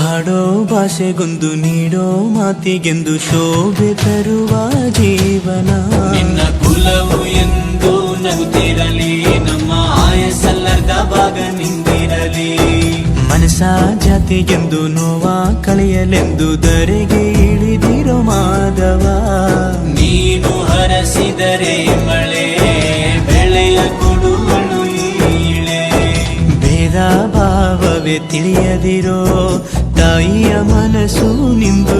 ಹಾಡೋ ಭಾಷೆಗೊಂದು ನೀಡೋ ಮಾತಿಗೆಂದು ಶೋಭೆ ತರುವ ಜೀವನ. ನಿನ್ನ ಕುಲವು ಎಂದು ನಗುತ್ತಿರಲಿ ನಮ್ಮ ಆಯಸಲ್ಲದ ಭಾಗ ನಿಂತಿರಲಿ. ಮನಸ ಜಾತಿಗೆಂದು ನೋವ ಕಳೆಯಲೆಂದು ದರೆಗೆ ಇಳಿದಿರೋ ಮಾಧವ. ನೀನು ಹರಸಿದರೆ ಮಳೆ ತಿಳಿಯದಿರೋ ತಾಯಿಯ ಮನಸ್ಸು ನಿಂದು